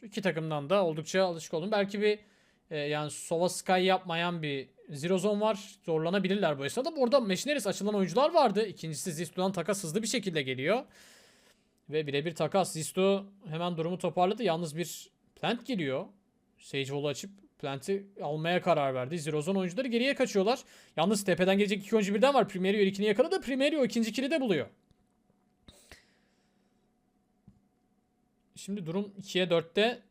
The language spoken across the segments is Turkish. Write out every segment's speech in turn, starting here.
Şu iki takımdan da oldukça alışık oldum. Belki bir e, yani Sova Sky yapmayan bir Zero Zone var. Zorlanabilirler bu esnada. Orada Machineries açılan oyuncular vardı. İkincisi Zisto'dan takas hızlı bir şekilde geliyor. Ve birebir takas. Zisto hemen durumu toparladı. Yalnız bir plant geliyor. Sage Wall'u açıp plant'i almaya karar verdi. Zero Zone oyuncuları geriye kaçıyorlar. Yalnız tepeden gelecek iki oyuncu birden var. Primerio ilkini yakaladı. Primerio ikinci kili de buluyor. Şimdi durum 2'ye 4'te.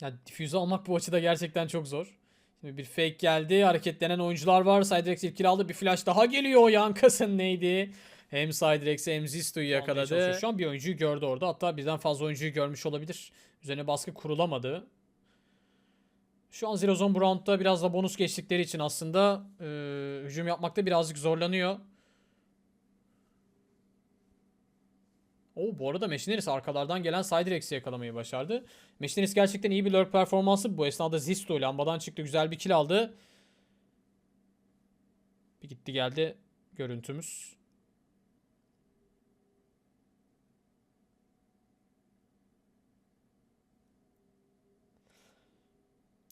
Ya diffuse almak bu açıda gerçekten çok zor. Şimdi bir fake geldi. Hareketlenen oyuncular var. Cyderex ilk kill aldı. Bir flash daha geliyor. Yankas'ın neydi? Hem Cyderex'i hem Zisto'yu yakaladı. Şu an bir oyuncuyu gördü orada. Hatta birden fazla oyuncuyu görmüş olabilir. Üzerine baskı kurulamadı. Şu an Zero Zone bu roundda biraz da bonus geçtikleri için aslında e, hücum yapmakta birazcık zorlanıyor. Oo, bu arada Machineris arkalardan gelen Cyderex'i yakalamayı başardı. Machineris gerçekten iyi bir lurk performansı. Bu esnada Zisto lambadan çıktı. Güzel bir kill aldı. Bir gitti geldi görüntümüz.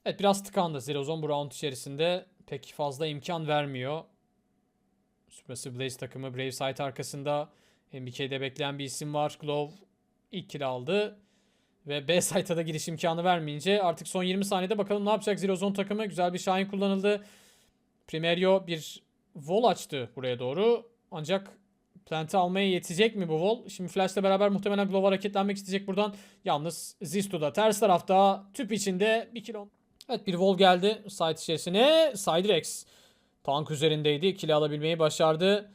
Evet biraz tıkandı. Zero Zone bu round içerisinde pek fazla imkan vermiyor. Supermassive Blaze takımı Brave Sight arkasında MBK'de bekleyen bir isim var. Glove ilk kill aldı. Ve B site'a da giriş imkanı vermeyince artık son 20 saniyede bakalım ne yapacak Zero Zone takımı. Güzel bir Shine kullanıldı. Primerio bir wall açtı buraya doğru. Ancak plant'i almaya yetecek mi bu wall? Şimdi Flash'la beraber muhtemelen Glove hareketlenmek isteyecek buradan. Yalnız Zisto da ters tarafta tüp içinde bir kilo. Evet bir wall geldi site içerisine. Siderex tank üzerindeydi. Kill alabilmeyi başardı.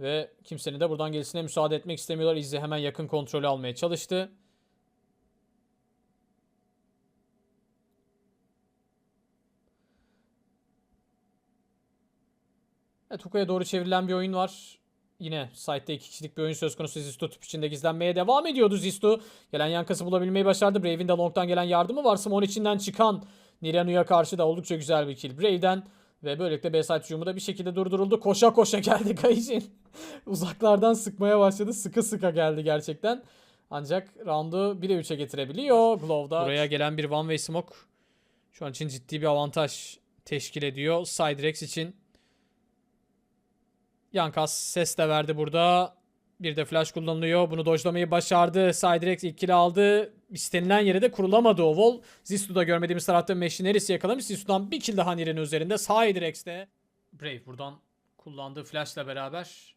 Ve kimsenin de buradan gerisine müsaade etmek istemiyorlar. İzze hemen yakın kontrolü almaya çalıştı. Evet Huka'ya doğru çevrilen bir oyun var. Yine site'de iki kişilik bir oyun söz konusu. Zisto tüp içinde gizlenmeye devam ediyordu Zisto. Gelen yankası bulabilmeyi başardı. Brave'in de long'dan gelen yardımı var. Simon içinden çıkan Niranu'ya karşı da oldukça güzel bir kill. Brave'den ve böylelikle B-side hücumu da bir şekilde durduruldu. Koşa koşa geldi Gaijin. Uzaklardan sıkmaya başladı. Sıkı sıka geldi gerçekten. Ancak roundu 1'e 3'e getirebiliyor. Glove'da. Buraya gelen bir one way smoke şu an için ciddi bir avantaj teşkil ediyor. Siderex için. Yankas ses de verdi burada. Bir de flash kullanılıyor. Bunu dojlamayı başardı. Siderex ilk kill aldı. İstenilen yere de kurulamadı o wall. Zistu'da görmediğimiz tarafta Machineris'i yakalamış. Zistu'dan bir kill daha Niren'in üzerinde. Siderex'te. Brave buradan kullandığı flashla beraber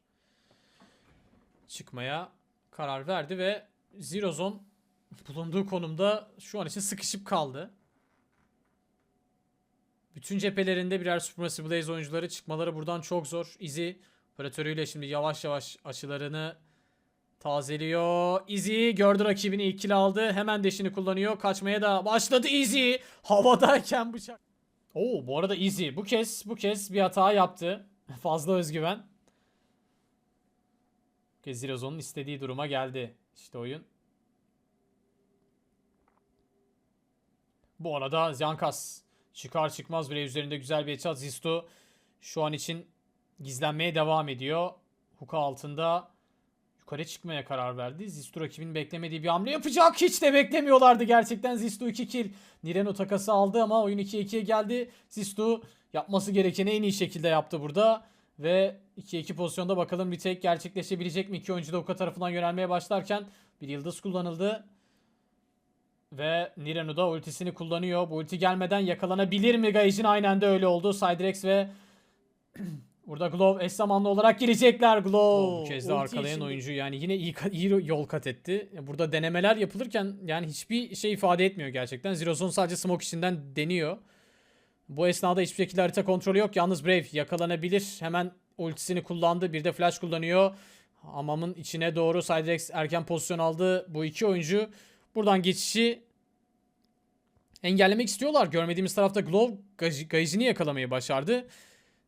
çıkmaya karar verdi ve Zero Zone bulunduğu konumda şu an için sıkışıp kaldı. Bütün cephelerinde birer Supremacy Blaze oyuncuları çıkmaları buradan çok zor. Izzy operatörüyle şimdi yavaş yavaş açılarını tazeliyor. Izzy gördü rakibini ilk kill aldı. Hemen deşini kullanıyor. Kaçmaya da başladı Izzy. Havadayken bıçak. Oo bu arada Izzy bu kez bu kez bir hata yaptı. Fazla özgüven. Gezirozo'nun istediği duruma geldi. İşte oyun. Bu arada Zankas çıkar çıkmaz bile üzerinde güzel bir headshot. Zisto şu an için gizlenmeye devam ediyor. Huka altında yukarı çıkmaya karar verdi. Zisto rakibinin beklemediği bir hamle yapacak. Hiç de beklemiyorlardı gerçekten. Zisto 2 kill. Nireno takası aldı ama oyun 2-2'ye geldi. Zisto yapması gerekeni en iyi şekilde yaptı burada. Ve 2-2 pozisyonda bakalım tek gerçekleşebilecek mi? İki oyuncu da Huka tarafından yönelmeye başlarken bir yıldız kullanıldı. Ve Nirenu da ultisini kullanıyor. Bu ulti gelmeden yakalanabilir mi? Gaijin aynen de öyle oldu. Siderex ve burada Glove eş zamanlı olarak girecekler. Glove. Bu kez de ulti arkalayan şimdi- oyuncu yani yine iyi, iyi yol kat etti. Burada denemeler yapılırken yani hiçbir şey ifade etmiyor gerçekten. Zero Zone sadece smoke içinden deniyor. Bu esnada hiçbir şekilde harita kontrolü yok. Yalnız Brave yakalanabilir. Hemen ultisini kullandı. Bir de flash kullanıyor. Hamamın içine doğru Siderex erken pozisyon aldı. Bu iki oyuncu buradan geçişi engellemek istiyorlar. Görmediğimiz tarafta Glove Gaj- Gaijin'i yakalamayı başardı.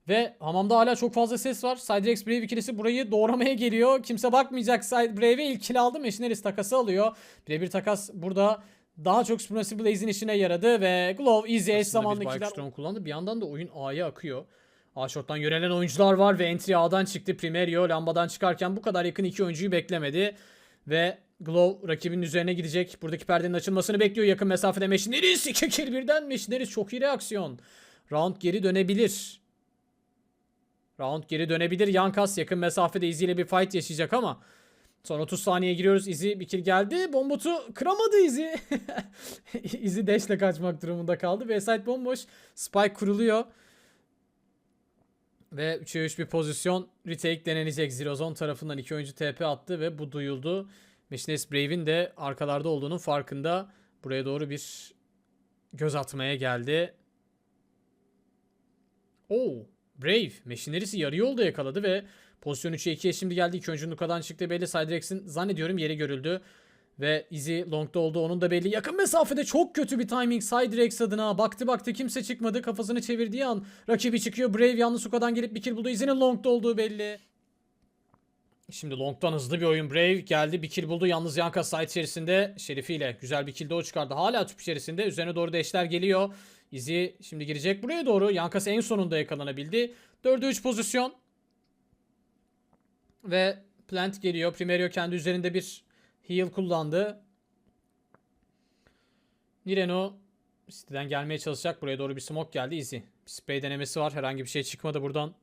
Ve hamamda hala çok fazla ses var. Siderex Brave ikilisi burayı doğramaya geliyor. Kimse bakmayacak. Side Brave'e ilk kill aldı. Machineris takası alıyor. Birebir takas burada daha çok Supremacy Blaze'in işine yaradı ve Glove Easy eş zamanlı killer kullandı. Bir yandan da oyun A'ya akıyor. A shot'tan yönelen oyuncular var ve entry A'dan çıktı. Primerio lambadan çıkarken bu kadar yakın iki oyuncuyu beklemedi. Ve Glow rakibinin üzerine gidecek. Buradaki perdenin açılmasını bekliyor. Yakın mesafede Meşneris. 2 kill birden Meşneris. Çok iyi reaksiyon. Round geri dönebilir. Round geri dönebilir. Yankas yakın mesafede Izzy ile bir fight yaşayacak ama son 30 saniye giriyoruz. Izzy bir kill geldi. Bombotu kıramadı Izzy. Izzy dash'le kaçmak durumunda kaldı. Bayside bomboş. Spike kuruluyor. Ve 3'e 3 bir pozisyon retake denenecek. Zerozon tarafından iki oyuncu TP attı ve bu duyuldu. Machines Brave'in de arkalarda olduğunun farkında. Buraya doğru bir göz atmaya geldi. Oo, Brave. Machineris'i yarı yolda yakaladı ve pozisyon 3'e 2'ye şimdi geldi. İki oyuncunun nukadan çıktı belli. Cydrex'in zannediyorum yeri görüldü. Ve Izzy longda oldu onun da belli. Yakın mesafede çok kötü bir timing Cydrex adına. Baktı baktı kimse çıkmadı. Kafasını çevirdiği an rakibi çıkıyor. Brave yalnız Suka'dan gelip bir kill buldu. Izzy'nin longda olduğu belli. Şimdi long'dan hızlı bir oyun. Brave geldi bir kill buldu. Yalnız Yanka side içerisinde şerifiyle güzel bir kill de o çıkardı. Hala tüp içerisinde. Üzerine doğru deşler geliyor. Izzy şimdi girecek buraya doğru. Yankas en sonunda yakalanabildi. 4'e 3 pozisyon. Ve Plant geliyor. Primerio kendi üzerinde bir heal kullandı. Nireno City'den gelmeye çalışacak. Buraya doğru bir smoke geldi. Easy. Bir spray denemesi var. Herhangi bir şey çıkmadı buradan.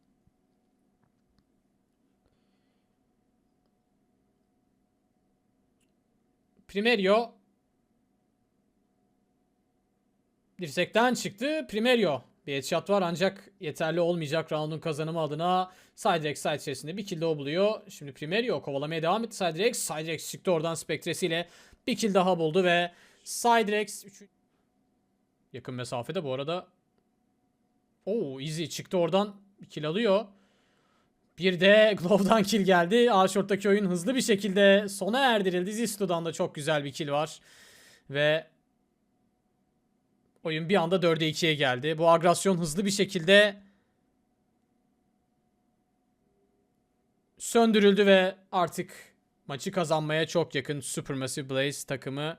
Primerio Dirsekten çıktı. Primerio. Bir headshot var ancak yeterli olmayacak round'un kazanımı adına. Siderex side içerisinde bir kill daha buluyor. Şimdi Primerio kovalamaya devam etti Siderex. Siderex çıktı oradan spektresiyle bir kill daha buldu ve Siderex 3. Yakın mesafede bu arada. Oo Easy çıktı oradan kill alıyor. Bir de Glove'dan kill geldi. A short'taki oyun hızlı bir şekilde sona erdirildi. Zisto'dan da çok güzel bir kill var. Ve oyun bir anda 4'e 2'ye geldi. Bu agresyon hızlı bir şekilde söndürüldü ve artık maçı kazanmaya çok yakın Supermassive Blaze takımı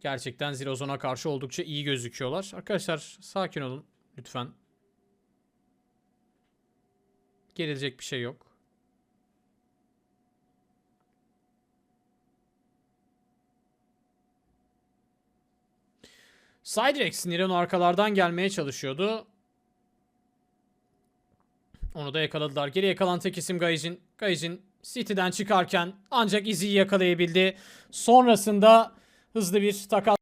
gerçekten Zerozon'a karşı oldukça iyi gözüküyorlar. Arkadaşlar sakin olun lütfen. Gerilecek bir şey yok. Siderex Niren arkalardan gelmeye çalışıyordu. Onu da yakaladılar. Geri yakalan tek isim Gaijin. Gaijin City'den çıkarken ancak Izzy'yi yakalayabildi. Sonrasında hızlı bir takas